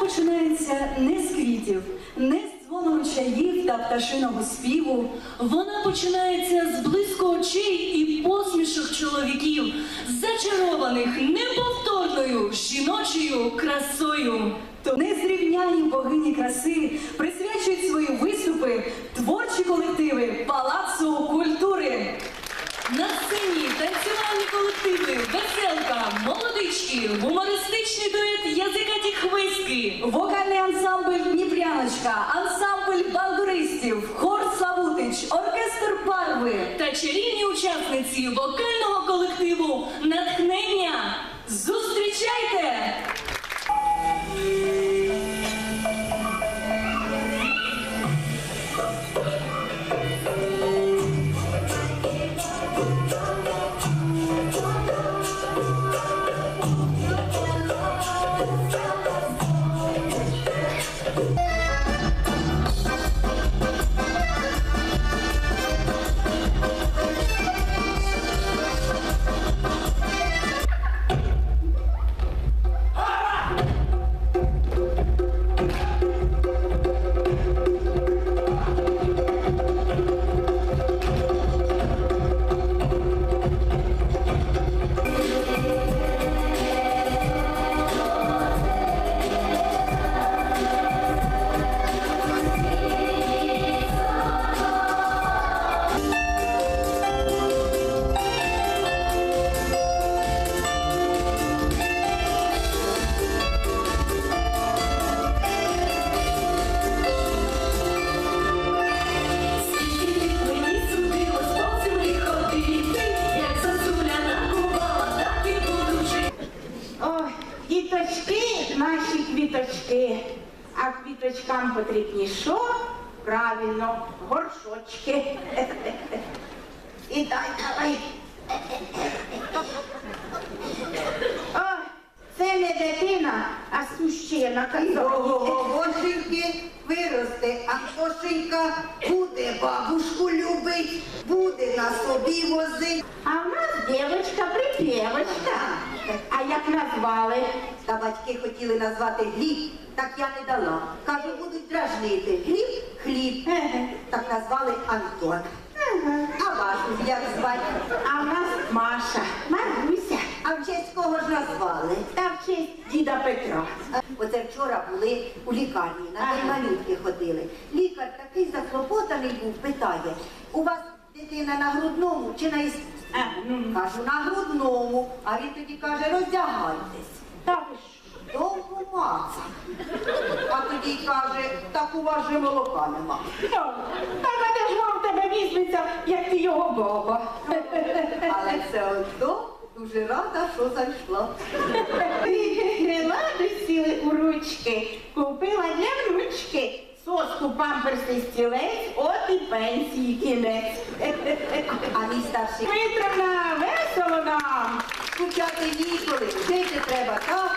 починається не з квітів, не з дзвону чаїв та пташиного співу. Вона починається з блиску очей і посмішок чоловіків, зачарованих неповторною жіночою красою. То незрівняні богині краси присвячують свої виступи творчі колективи Палацу культури. Колективи, веселка, молодички, гумористичний дует язикаті хвиски. Вокальний ансамбль Дніпряночка, ансамбль бандуристів, хор Славутич, оркестр Парви. та чарівні учасниці вокального колективу Натхнення. Зустрічайте! А потрібні що? Правильно, горшочки. І дай давай. Ой, це не дитина, а сущена казала. Гошеньки виросте, а Гошенька буде бабушку любить, буде на собі возить. А в нас дівчинка припєвочка. А як назвали? Та батьки хотіли назвати Гліб, так я не дала. Кажу, будуть дражнити. Гліб, хліб. Так назвали Антон. А вашу як звати? А в нас Маша, Маруся. А в честь кого ж назвали? Та в честь діда Петра. Оце вчора були у лікарні, на день малютки ходили. Лікар такий заклопотаний був, питає, у вас дитина на грудному чи на іс... Ну, Кажу, на грудному. А він тоді каже, роздягайтесь. та ви що? Довго маца. А тоді й каже, так у вас же молока нема. Та де ж вам тебе візьметься, як ти його баба. Але все одно дуже рада, що зайшла. Грилади сіли у ручки, купила для внучки. Соску памперсний стілець, от і пенсії кінець. А мій старший Митровна, весело нам. скучати ніколи, жити треба так,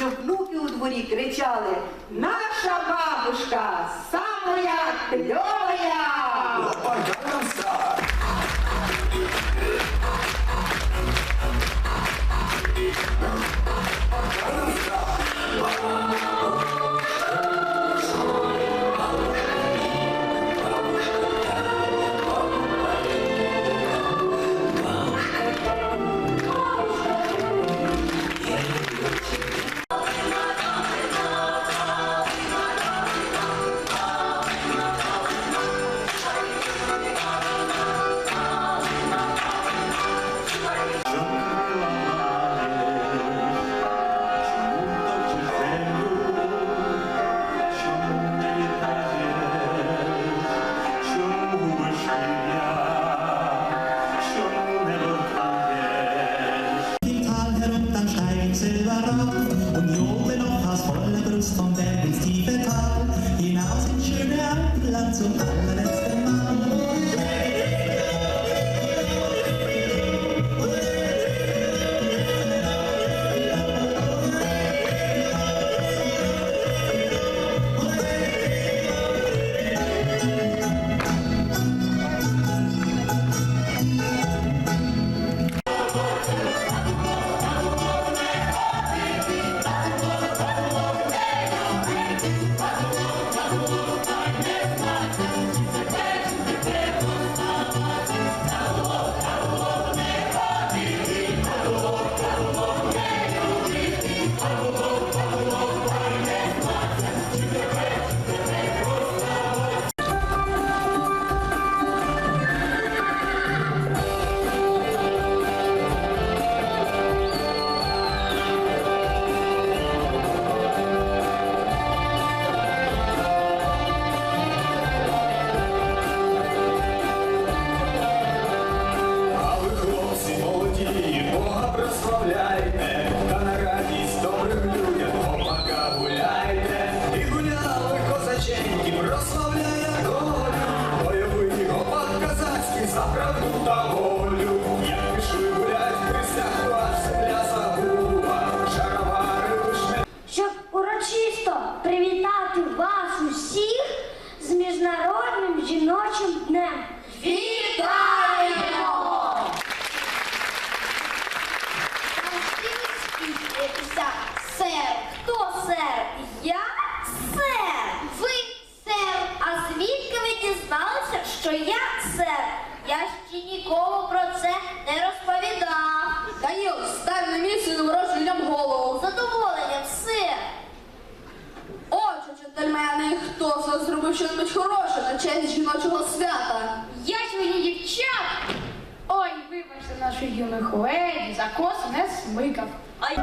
щоб внуки у дворі кричали Наша бабушка самая кльовая. Kunst von Bergen Steven. Руслан зробив щось хороше на честь жіночого свята. Я сьогодні дівчат. Ой, вибачте, нашу юних леді, за косу не смикав. Ай!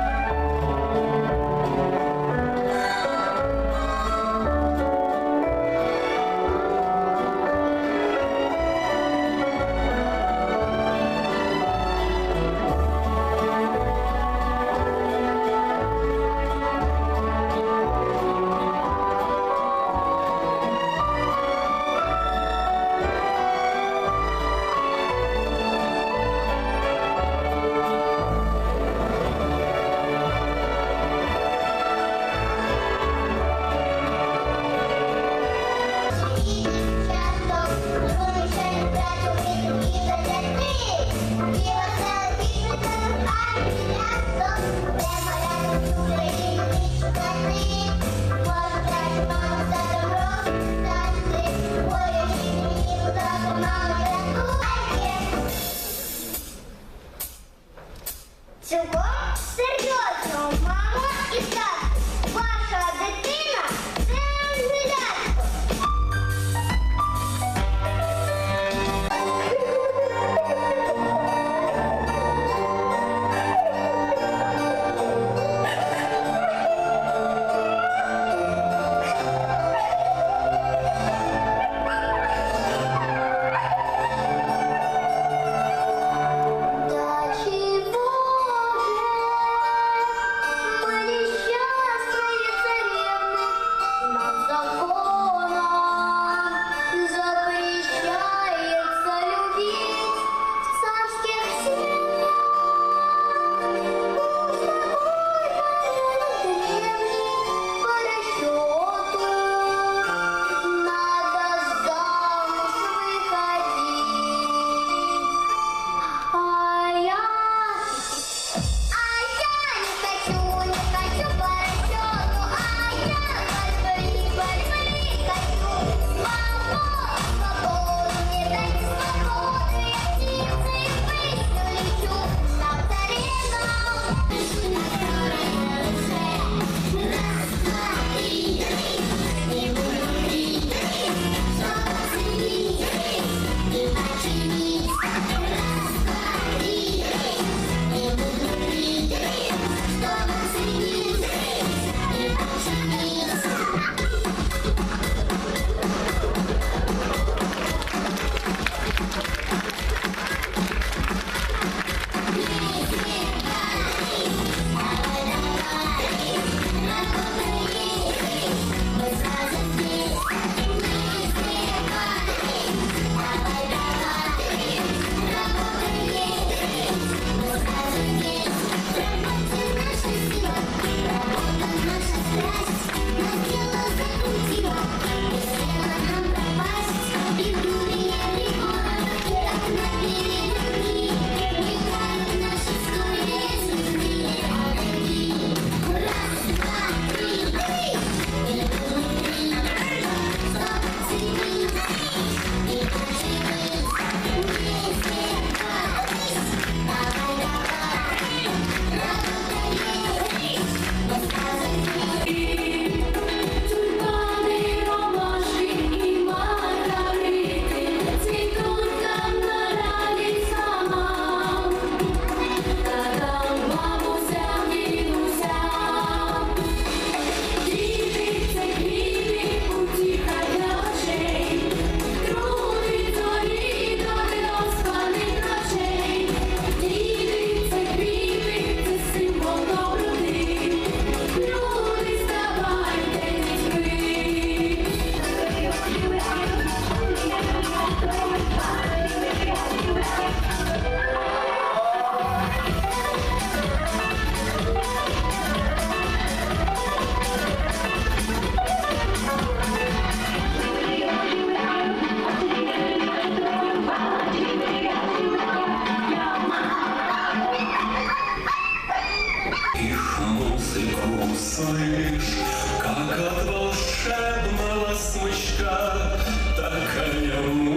слышь, как от волшебного смычка, такая музыка.